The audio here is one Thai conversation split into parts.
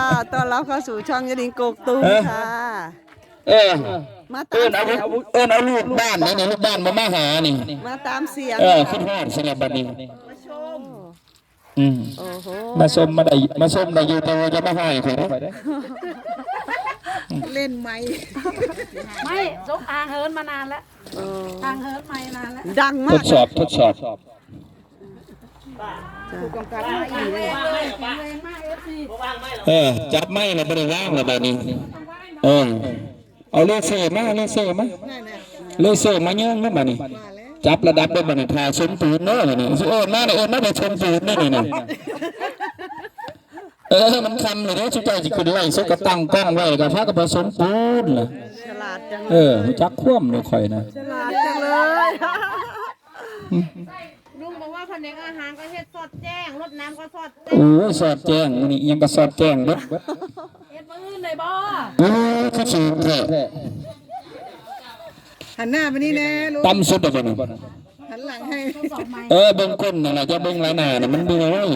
ค่ะต้อนรับเข้าสู่ช่องยดิงกกตุ้มค่ะ เออ มาตาเอิ้มนเอาลูกเอิ้นเอาลูกบ้านนี่นี่ลูกบ้านมามาหานี่ มาตามเสียงเออขึ้นฮอดสลับบัดนี้มาชมอืมโอ้โหมาชมมาได้มาชมได้อยู่แต่ว่าจะมาให้ข่อยเด้อเล่นไหมไม่สงอางเฮิร์นมานานแล้วเอออางเฮิร์นมานานแล้วดังทมาดกสอบทดสอบ ผู้กำกับมาอีกเลยไม่แข็งแรงมากเอฟซีเออ จับไม้แล้วบ่ได้ว่างแล้วบัดนี้ เออ เอาเลเซอร์มาเลเซอร์มาเลเซอร์มาเยื่องนะบัดนี้ จับระดับได้บัดนี้ทาชมปืนเนาะนี่สิโอนมาเนี่ยโอนมาได้ชมปืนนี่นี่นี่เออ มันคำเลยเด้อสุดใจสิขึ้นไล่สกกระตั้งกล้องไว้ก็พากับผสมปืนล่ะฉลาดจังเออรู้จักคว่ำเลยข่อยนะฉลาดจังเลยลุงบอกว่าแผนกอาหารก็เฮ็ดสอดแจ้งรดน้ำก็สอดแจ้งโอ้ยสอดแจ้งมื้อนี่ยังก็สอดแจ้งเด้อเฮ็ดมืออื่นเลยบ่โอ้ยคือสูงแท้หันหน้าไปนี่แน่ลูกต่ำสุดแล้วบ่นี่หันหลังให้ทดสอบใหม่เออเบิ่งก้นนั่นล่ะจะเบิ่งหลายหน้าน่ะมันเบื่อเว้ย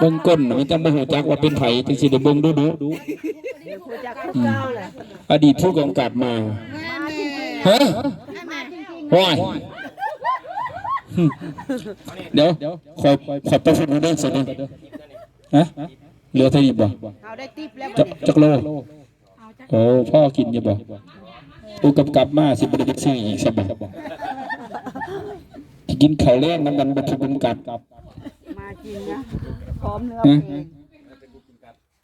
เบิ่งก้นน่ะมันจะบ่ฮู้จักว่าเป็นไผจังสิได้เบิ่งดูดูผู้จักผู้เก้าแหละอดีตผู้กำกับมาฮะว้ายหึ เดี๋ยวขอขอประฟุนได้สิฮะเหลือเท่านี้บ่เอาได้ติ๊บแล้วจักจักโลโอ้พ่อกินอยู่บ่ผู้กำกับมาสิบ่ได้ไปซื้ออีกซะบ่ที่กินข้าวแรงนำกันบ่ผู้กำกับมาจริงนะพร้อมแล้วฮะ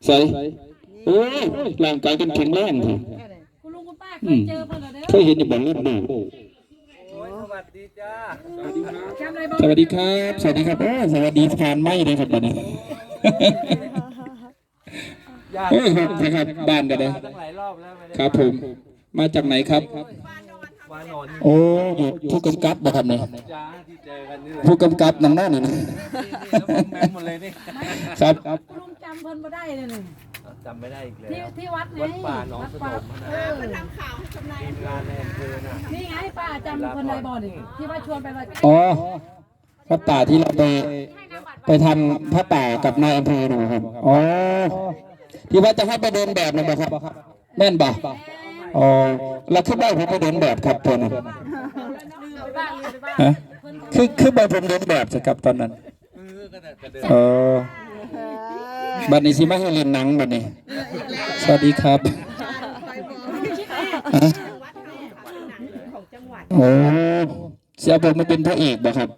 ใส่โอ้ยร่างกายกันแข็งแรงเถอะคุณลุงคุณป้าเคยเจอเพิ่นเหรอเด้อเคยเห็นอยู่บ่เล่นดูจำเลยบ่สวัสดีครับ สวัสดีครับเออสวัสดีทานไม่เลยครับบัดนี้เฮ้ยครับนะครับบ้านกันเลยตั้งหลายรอบแล้วไม่ได้ครับผม มาจากไหนครับวานอนโอ้อยู่ผู้กำกับบ่ครับเนี่ยจ้าที่เจอกันนี่แหละผู้กำกับนำหน้านี่นะนี่แล้วผมแมมหมดเลยนี่ครับคุณลุงจำเพิ่นบ่ได้เลยนี่ จำไม่ได้อีกแล้ที่วที่วัดไงวัดป่าหนองสนมเอนะอทีมงานในอำเภอน่ะนี่ไงป้าจำเพิ่นได้บ่นี่ที่ว่าชวนไปว่าอ๋อพระป่าที่เราไปไปทำพระป่ากับนายอำเภอหนูครับอ๋อที่ว่าจะให้ไปเดินแบบนะบ่ครับแม่นบ่อ๋อแล้วคือได้ผมไปเดินแบบครับตัวนั้นลืมไปบ้างลืมไปบ้างฮะคือคือบ่ผมเดินแบบสิครับตอนนั้นเออ บัดนี้สิมาให้เล่นหนังบัดนี้ สวัสดีครับฮะโอ้เสียผมมาเป็นพระเอกบ่ครับ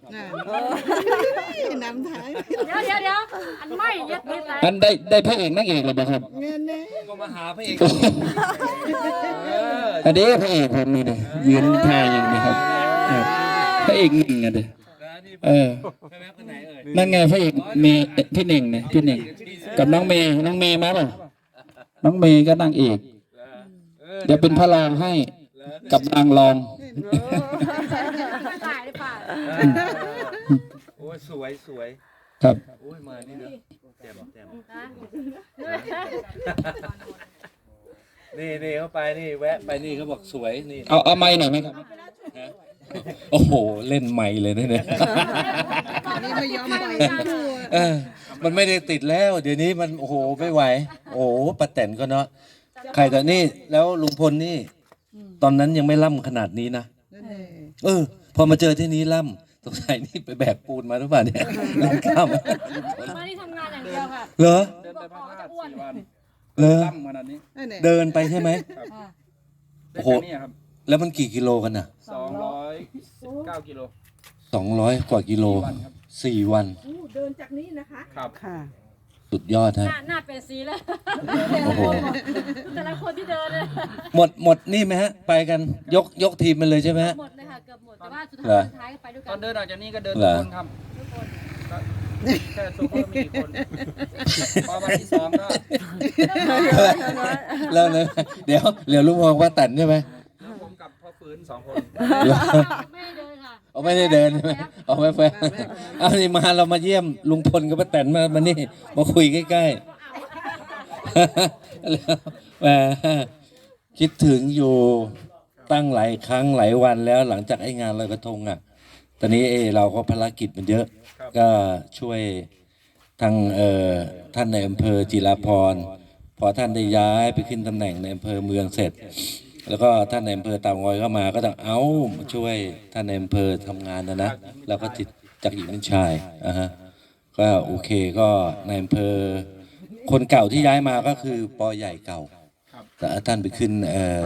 นำทางเดี๋ยวเดี๋ยวเดี๋ยวอันไม่เย็ดนิดไหนอันได้ได้พระเอกนางเอกเลยบ่ครับ เงินเนี่ยก็มาหาพระเอกเอออันนี้พระเอกผมนี่เลยยืนท่าอย่างนี้ครับเออพระเอกหนึ่งอะเด้อนะนี่ เออ ใช่ไหมคนไหนเอ่ยนั่นไงพระเอกเมย์เอ่อพี่เน่งเนี่ยพี่เน่งกับน้องเมย์น้องเมย์มาป่ะน้องเมย์ก็นางเอกเออเดี๋ยวเป็นพระรองให้กับนางรอง ไม่ตายได้ป่าโอ้ยสวยสวยครับ โอ้ยมานี่นะแจ่มแจ่มนี่นี่เข้าไปนี่แวะไปนี่เขาบอกสวยนี่เอาเอาไม้หน่อยไหมครับ โอ้โห เล่นใหม่เลยนะเนี่ยนี่ไม่ยอมไปเออมันไม่ได้ติดแล้ว เดี๋ยวนี้มันโอ้โหไม่ไหว โอ้โหป้าแตนก็เนาะใครแต่นี่แล้วลุงพลนี่ ตอนนั้นยังไม่ล่ำขนาดนี้นะเออ พอมาเจอที่นี้ล่ำสงสัยนี่ไปแบกปูนมาหรือเปล่าเนี่ยเล่นข้ามมาที่ทำงานอย่างเดียวค่ะเหรอบอกพ่อจะอ้วนเหรอขนาดนี้เดินไปใช่ไหมโอ้โหนี่ครับแล้วมันกี่กิโลกันน่ะสองร้อย เก้ากิโล สองร้อยกว่ากิโลสี่วันเดินจากนี้นะคะ ครับค่ะ สุดยอดหฮะ น้าหน้าเป็นสีแล้ว โอ้โห แต่ละคนที่เดินเลยหมดหมดนี่ไหมฮะ ไปกันยกยกทีมมันเลยใช่ไหมฮะ หมดเลยค่ะเกือบหมด แต่ว่าสุดเหรท้าอยสุดท้ายก็ไปด้วยตกัอนนเดินออกจากนี้ก็เดินเหรทุกอคนครับก็แค่โซเฟอร์มีกี่คนพอวันที่สองก็ แล้วเลยเดี๋ยวเหลือลุงพงว่าตันใช่ไหมแล้วผมกับ พ่อฟื้นสองคนไม่ได้เดินค่ะเอาไม่ได้เดินใช่ไหมเอาไม่แฟนเอานี่มาเรามาเยี่ยมลุงพลกับป้าแตนมามานี่มาคุยใกล้ๆแล้วแหมคิดถึงอยู่ตั้งหลายครั้งหลายวันแล้วหลังจากไอ้งานลอยกระทงอะ ตอนนี้เอเราก็ภารกิจมันเยอะ ก็ช่วยทางเอ่อท่านในอำเภอจิราพรพอท่านได้ย้ายไปขึ้นตำแหน่งในอำเภอเมืองเสร็จ แล้วก็ท่านในอำเภอเตางอยก็มาก็ต้องเอามาช่วยท่านในอำเภอทำงานนะนะแล้วก็ติดจากหญิงเป็นชายอะฮะก็โอเคก็ในอำเภอคนเก่าที่ย้ายมาก็คือปอใหญ่เก่าแต่ท่านไปขึ้นเออ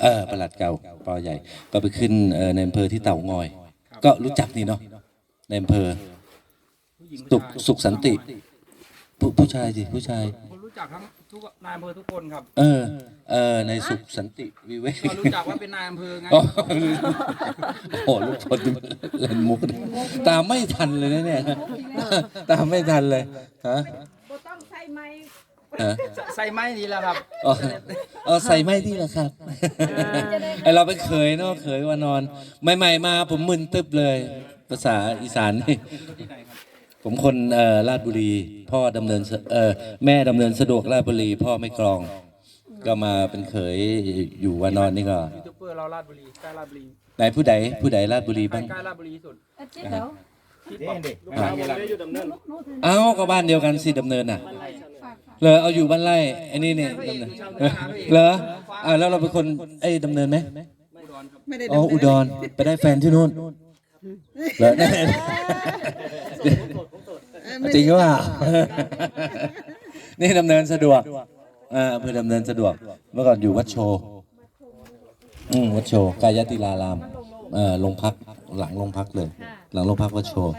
เออประหลัดเก่าปอใหญ่ก็ไปขึ้นเออในอำเภอที่เต่างอย ก็รู้จักนี่เนาะในอำเภอสุขสุขสันติ ผู้ผู้ชายสิผู้ชายรู้จักทั้ง ทุกนายอำเภอทุกคนครับ เออ เออ ในสุขสันติวิเวกก็รู้จักว่าเป็นนายอำเภอไงอ๋อโอ้โหลูกพลเล่นมุกนี่ตามไม่ทันเลยนะเนี่ย ตามไม่ทันเลยฮะบ่ต้องใส่ไม้ฮะใส่ไม้นี่แหละครับ อ๋ออ๋อใส่ไม่ดีเหรอครับไอเราเป็นเขยเนาะเขยว่านอน ใหม่ ๆ มาผมมึนตึบเลย ภาษาอีสานนี่ ผมคนเอ่อราชบุรี พ่อดำเนินสเอ่อแม่ดำเนินสะดวกราชบุรี พ่อไม่กรอง ก็มาเป็นเขยอยู่วานอนนี่ก็ยูทูบเบอร์เราลาดบุรีใกล้ลาดบุรีไหนผู้ใดผู้ใดราชบุรีใกล้บ้าง ใกล้ลาดบุรีที่สุดจิ๊บเดี๋ยวที่บอกลูกค้าเวลาเอ้าก็บ้านเดียวกันสิดำเนินน่ะเหรอเอาอยู่บ้านไร่ไอ้นี่เนี่ยดำเนินเออเหรออ่าแล้วเราเป็นคนไอ้ดำเนินไหมไม่ได้อ๋ออุดรไปได้แฟนที่นู่นเหรอ จริงหรือเปล่า นี่ดำเนินสะดวกอ่าอำเภอดำเนินสะดวก เมื่อก่อนอยู่วัดโชว์อืมวัดโชว์กายติลารามเอ่อโรงพักหลังโรงพักเลย หลังโรงพักวัดโชว์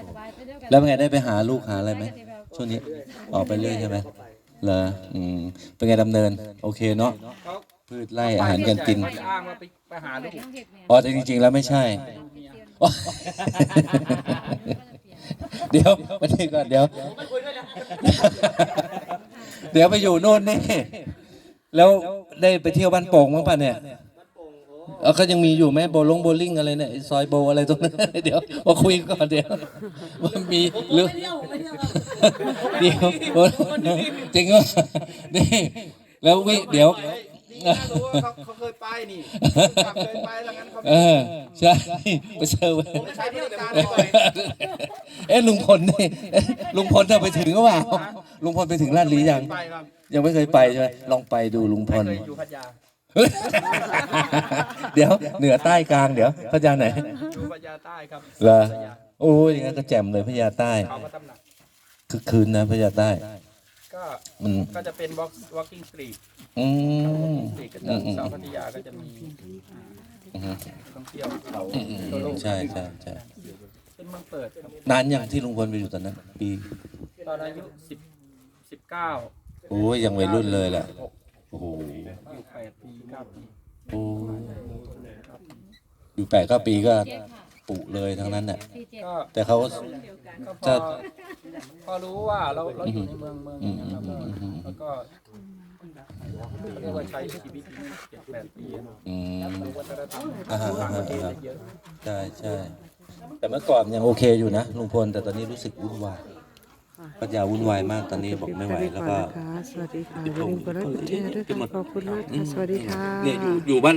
แล้วเป็นไงได้ไปหาลูกหาอะไรไหมช่วงนี้ออกไปเรื่อยใช่ไหมเหรออืมเป็นไงดำเนิน โอเคเนาะเขาพืชไร่อาหารการกินเขาจะอ้างว่าไปไปหาลูก อ๋อแต่จริงๆแล้วไม่ใช่ อ๋อ เดี๋ยวมาทีก่อนเดี๋ยว เดี๋ยวไปอยู่โน่นนี่ แล้วได้ไปเที่ยวบ้านโป่งมั้งป่ะเนี่ยเออก็ยังมีอยู่ไหมโบลงโบลิ่งอะไรเนี่ยไอ้ซอยโบอะไรตรงนั้นเดี๋ยวมาคุยก่อนเดี๋ยวว่ามีหรือเดี๋ยวจริงเหรอนี่แล้ววิเดี๋ยว นี่น่ารู้ว่าเขาเขาเคยไปนี่เคยไปแล้วงั้นเขาเออ ใช่ไปเซอร์ไว้ใช้บริการบ่อยเอ๊ะลุงพลนี่เอ๊ะลุงพลจะไปถึงหรือเปล่าลุงพลไปถึงลาดลียัง ไปครับยังไม่เคยไปใช่ไหมลองไปดูลุงพไม่ลเคยอยู่พัทยาเฮ้ยเดี๋ยวเหนือใต้กลางเดี๋ยวเขาจะไหนอยู่พัทยาใต้ครับเหรอโอ้ยอย่างนั้นก็แจ่มเลยพญาใต้เขาก็ตำหนัก คือคืนนะพญาใต้ ก็มันก็จะเป็น walk walking street อืม street ก็อืจะมอืมสาวพัทยาก็จะมีอืมท่องเที่ยวเขาอืมอืมตัวโลกใช่ใช่ใช่เป็นเมืองเปิดครับนานยังที่ลุงพลไปอยู่ตอนนั้น ปีตอนอายุสิบสิบเก้าโอ้ยยังวัยรุ่นเลยแหละโอ้โหอยู่แปดปีเก้าปีโอ้ยอยู่แปดเก้าปีก็ ปุเลยทั้งนั้นน่ะก็แต่เขา ก็พจะพอรู้ว่าเราเราอยู่ในเมืองเมืองนึงนะครับอืมอืม แล้วก็เรียกว่าใช้ชีวิตเจ็ดแปดปีอะอืม รู้วัฒนธรรมอ่าฮะต่างประเทศอ่าฮะได้เยอะ ใช่ใช่แต่เมื่อก่อนยังโอเคอยู่นะลุงพลแต่ตอนนี้รู้สึกวุ่นวายปัญญาวุ่นวายมากตอนนี้บอกไม่ไหวแล้วก็ สวัสดีค่ะอย่าลืมกดไลค์กดแชร์ด้วยค่ะขอบคุณมากค่ะสวัสดีค่ะ เนี่ยอยู่อยู่บ้าน